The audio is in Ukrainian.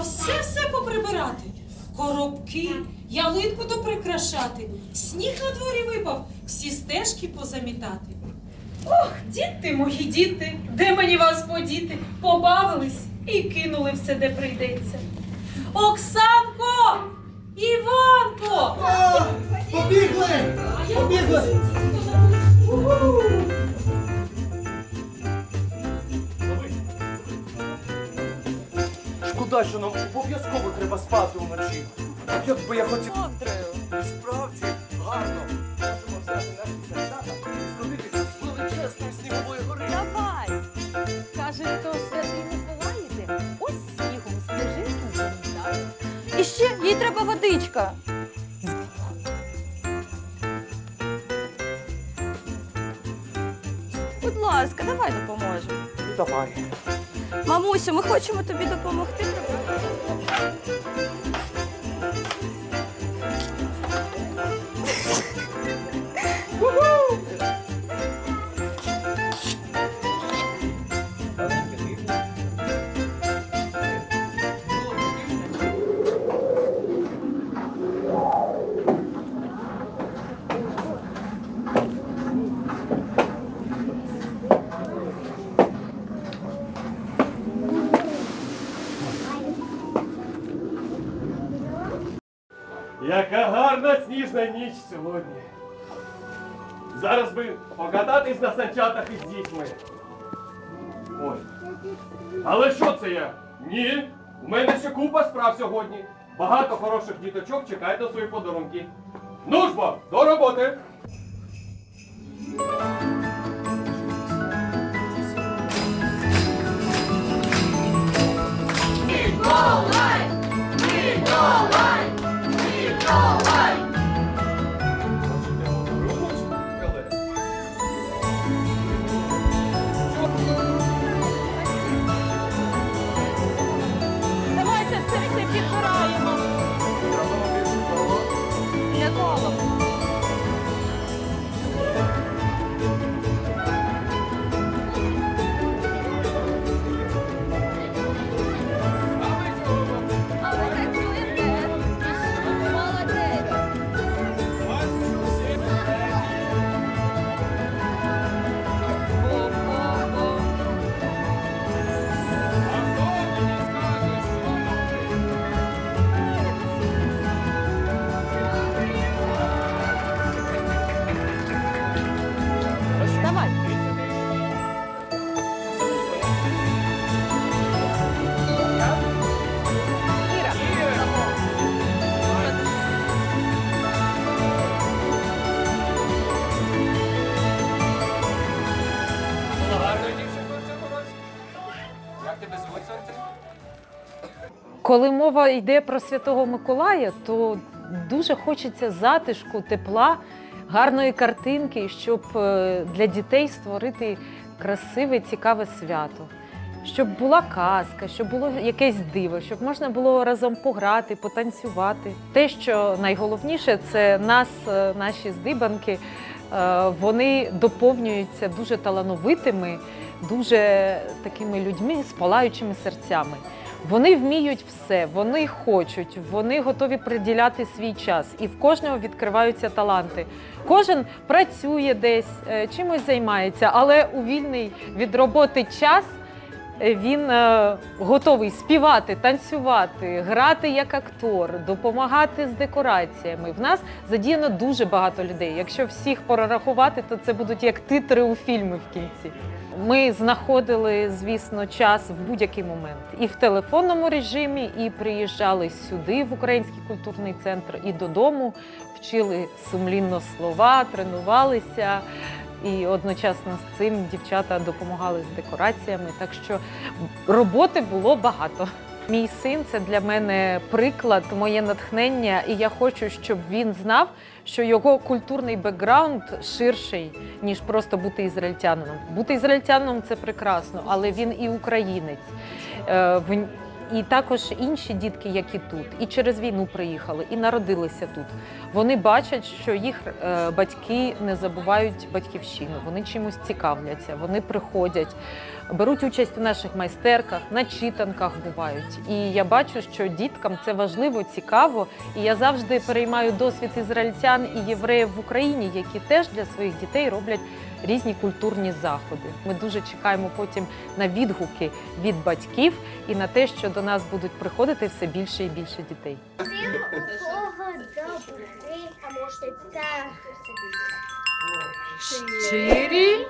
Треба все-все поприбирати. Коробки, ялинку доприкрашати. Сніг на дворі випав, всі стежки позамітати. Ох, діти мої діти, де мені вас подіти? Побавились і кинули все, де прийдеться. Оксанко! Іванко! Побігли! Побігли! Що нам обов'язково треба спати вночі. Як би я хотів. І Справді, гарно. Можемо взяти наші санчата і з величезної снігової гори. Давай. Каже, то святий Миколай іде. Ось снігом стежинку замітає. І ще їй треба водичка. Будь ласка, давай допоможемо. Давай. Мамусю, ми хочемо тобі допомогти. Яка гарна сніжна ніч сьогодні. Зараз би покататись на санчатах із дітьми. Ой. Але що це я? Ні. У мене ще купа справ сьогодні. Багато хороших діточок чекають на свої подарунки. Ну ж бо, до роботи! Як тебе звуть, сонце? Коли мова йде про Святого Миколая, то дуже хочеться затишку, тепла, гарної картинки, щоб е, для дітей створити красиве, цікаве свято. Щоб була казка, щоб було якесь диво, щоб можна було разом пограти, потанцювати. Те, що найголовніше, це нас, е, наші здибанки, е, вони доповнюються дуже талановитими, дуже такими людьми з палаючими серцями. Вони вміють все, вони хочуть, вони готові приділяти свій час, і в кожного відкриваються таланти. Кожен працює десь, е, чимось займається, але у вільний від роботи час він е, готовий співати, танцювати, грати як актор, допомагати з декораціями. В нас задіяно дуже багато людей. Якщо всіх перерахувати, то це будуть як титри у фільмі в кінці. Ми знаходили, звісно, час в будь-який момент і в телефонному режимі, і приїжджали сюди, в Український культурний центр, і додому вчили сумлінно слова, тренувалися. І одночасно з цим дівчата допомагали з декораціями. Так що роботи було багато. Мій син це для мене приклад, моє натхнення, і я хочу, щоб він знав, що його культурний бекграунд ширший, ніж просто бути ізраїльтянином. Бути ізраїльтянином це прекрасно, але він і українець. І також інші дітки, які тут, і через війну приїхали, і народилися тут. Вони бачать, що їх е, батьки не забувають батьківщину, вони чимось цікавляться, вони приходять, беруть участь у наших майстерках, на читанках бувають. І я бачу, що діткам це важливо, цікаво. І я завжди переймаю досвід ізраїльтян і євреїв в Україні, які теж для своїх дітей роблять різні культурні заходи. Ми дуже чекаємо потім на відгуки від батьків і на те, що до нас будуть приходити все більше і більше дітей. Щирі